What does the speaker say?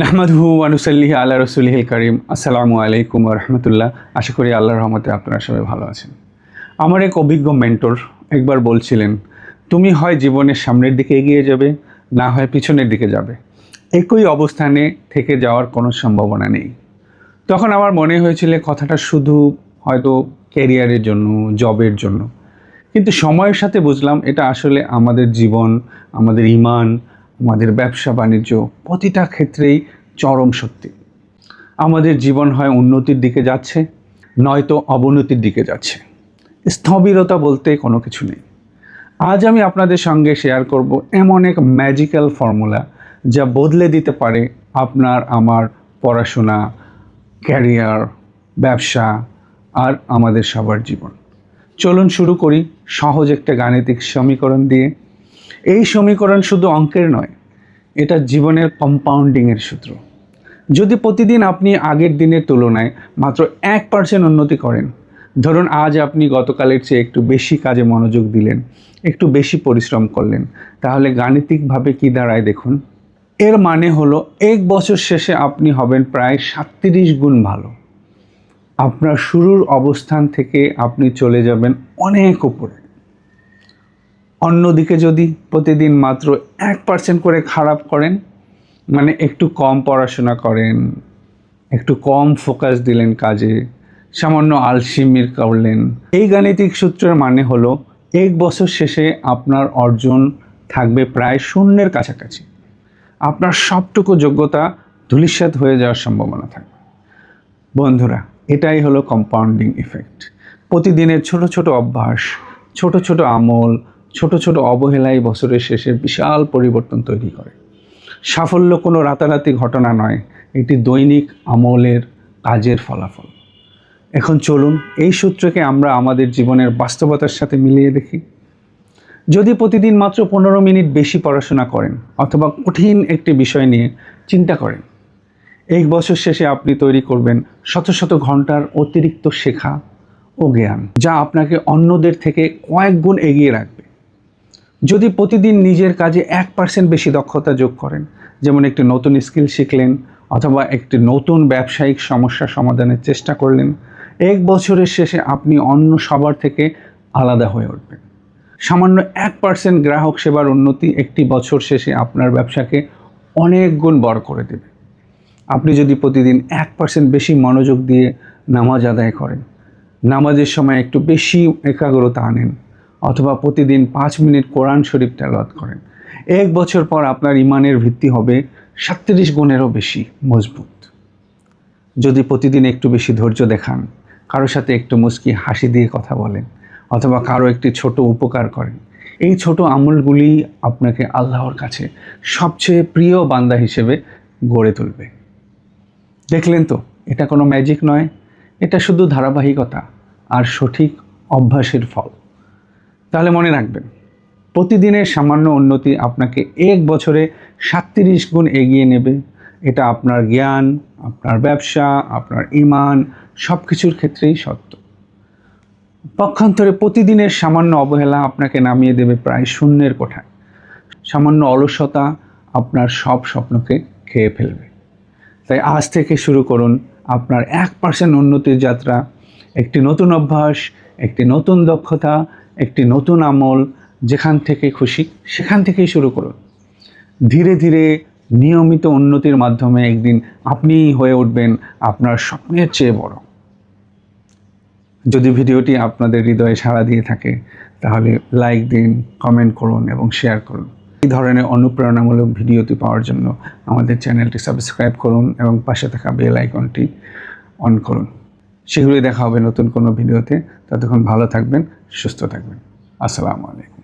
নাহমাদহু আনুসাল্লিহ আল্লাহ রসুলিহিল করিম। আসসালামু আলাইকুম রহমতুল্লাহ। আশা করি আল্লাহ রহমতে আপনারা সবাই ভালো আছেন। আমার এক অভিজ্ঞ মেন্টর একবার বলছিলেন, তুমি হয় জীবনের সামনের দিকে এগিয়ে যাবে, না হয় পিছনের দিকে যাবে। একই অবস্থানে থেকে যাওয়ার কোনো সম্ভাবনা নেই। তখন আমার মনে হয়েছিল কথাটা শুধু হয়তো ক্যারিয়ারের জন্য, জবের জন্য। কিন্তু সময়ের সাথে বুঝলাম এটা আসলে আমাদের জীবন, আমাদের ইমান আমাদের ব্যবসা বাণিজ্য প্রতিটা ক্ষেত্রেই চরম সত্যি আমাদের জীবন হয় উন্নতির দিকে যাচ্ছে, নয়তো অবনতির দিকে যাচ্ছে। স্থবিরতা বলতে কোনো কিছু নেই। আজ আমি আপনাদের সঙ্গে শেয়ার করব এমন এক ম্যাজিক্যাল ফর্মুলা যা বদলে দিতে পারে আপনার, আমার পড়াশোনা ক্যারিয়ার ব্যবসা আর আমাদের সবার জীবন। চলুন শুরু করি সহজ একটা গাণিতিক সমীকরণ দিয়ে। এই সমীকরণ শুধু অঙ্কের নয়, এটা জীবনের কম্পাউন্ডিংয়ের সূত্র। যদি প্রতিদিন আপনি আগের দিনের তুলনায় মাত্র এক পার্সেন্ট উন্নতি করেন, ধরুন আজ আপনি গতকালের চেয়ে একটু বেশি কাজে মনোযোগ দিলেন, একটু বেশি পরিশ্রম করলেন, তাহলে গাণিতিকভাবে কী দাঁড়ায় দেখুন? এর মানে হলো এক বছর শেষে আপনি হবেন প্রায় সাতত্রিশ গুণ ভালো। আপনার শুরুর অবস্থান থেকে আপনি চলে যাবেন অনেক উপরে। অন্যদিকে যদি প্রতিদিন মাত্র এক পার্সেন্ট করে খারাপ করেন মানে একটু কম পড়াশোনা করেন, একটু কম ফোকাস দিলেন কাজে, সামান্য আলসিমির করলেন, এই গাণিতিক সূত্রের মানে হলো এক বছর শেষে আপনার অর্জন থাকবে প্রায় শূন্যের কাছাকাছি। আপনার সবটুকু যোগ্যতা ধূলিসাৎ হয়ে যাওয়ার সম্ভাবনা থাকবে। বন্ধুরা, এটাই হলো কম্পাউন্ডিং ইফেক্ট প্রতিদিনের ছোট ছোট অভ্যাস, ছোট ছোট আমল ছোট ছোট অবহেলাই বছরের শেষে বিশাল পরিবর্তন তৈরি করে। সাফল্য কোনো রাতারাতি ঘটনা নয়, এটি দৈনিক আমলের কাজের ফলাফল। এখন চলুন এই সূত্রকে আমরা আমাদের জীবনের বাস্তবতার সাথে মিলিয়ে দেখি। যদি প্রতিদিন মাত্র পনেরো মিনিট বেশি পড়াশোনা করেন অথবা কঠিন একটি বিষয় নিয়ে চিন্তা করেন, এক বছর শেষে আপনি তৈরি করবেন শত শত ঘণ্টার অতিরিক্ত শেখা ও জ্ঞান, যা আপনাকে অন্যদের থেকে কয়েক গুণ এগিয়ে রাখবে। যদি প্রতিদিন নিজের কাজে এক পার্সেন্ট বেশি দক্ষতা যোগ করেন, যেমন একটি নতুন স্কিল শিখলেন অথবা একটি নতুন ব্যবসায়িক সমস্যা সমাধানের চেষ্টা করলেন, এক বছরের শেষে আপনি অন্য সবার থেকে আলাদা হয়ে উঠবেন। সামান্য এক পার্সেন্ট গ্রাহক সেবার উন্নতি একটি বছর শেষে আপনার ব্যবসাকে অনেক গুণ বড় করে দেবে। আপনি যদি প্রতিদিন এক পার্সেন্ট বেশি মনোযোগ দিয়ে নামাজ আদায় করেন, নামাজের সময় একটু বেশি একাগ্রতা আনেন অথবা প্রতিদিন পাঁচ মিনিট কোরআন শরীফ তেলাওয়াত করেন। এক বছর পর আপনার ইমানের ভিত্তি হবে সাতত্রিশ গুণেরও বেশি মজবুত। যদি প্রতিদিন একটু বেশি ধৈর্য দেখান কারোর সাথে একটু মুস্কি হাসি দিয়ে কথা বলেন, অথবা কারও একটি ছোট উপকার করেন, এই ছোট আমলগুলি আপনাকে আল্লাহর কাছে সবচেয়ে প্রিয় বান্দা হিসেবে গড়ে তুলবে। দেখলেন তো, এটা কোনো ম্যাজিক নয়, এটা শুধু ধারাবাহিকতা আর সঠিক অভ্যাসের ফল। তাহলে মনে রাখবেন, প্রতিদিনের সামান্য উন্নতি আপনাকে এক বছরে সাতত্রিশ গুণ এগিয়ে নেবে। এটা আপনার জ্ঞান, আপনার ব্যবসা, আপনার ইমান সব কিছুর ক্ষেত্রেই সত্য। পক্ষান্তরে প্রতিদিনের সামান্য অবহেলা আপনাকে নামিয়ে দেবে প্রায় শূন্যের কোঠায়। সামান্য অলসতা আপনার সব স্বপ্নকে খেয়ে ফেলবে। তাই আজ থেকে শুরু করুন আপনার এক পার্সেন্ট উন্নতির যাত্রা, একটি নতুন অভ্যাস, একটি নতুন দক্ষতা একটি নতুন আমল যেখান থেকে খুশি, সেখান থেকেই শুরু করুন। ধীরে ধীরে নিয়মিত উন্নতির মাধ্যমে একদিন আপনিই হয়ে উঠবেন আপনার স্বপ্নের চেয়ে বড়। যদি ভিডিওটি আপনাদের হৃদয়ে সাড়া দিয়ে থাকে, তাহলে লাইক দিন, কমেন্ট করুন এবং শেয়ার করুন। এই ধরনের অনুপ্রেরণামূলক ভিডিওটি পাওয়ার জন্য আমাদের চ্যানেলটি সাবস্ক্রাইব করুন এবং পাশে থাকা বেল আইকনটি অন করুন। শীঘ্রই দেখা হবে নতুন কোনো ভিডিওতে। ততক্ষণ ভালো থাকবেন সুস্থ থাকবেন। আসসালামু আলাইকুম।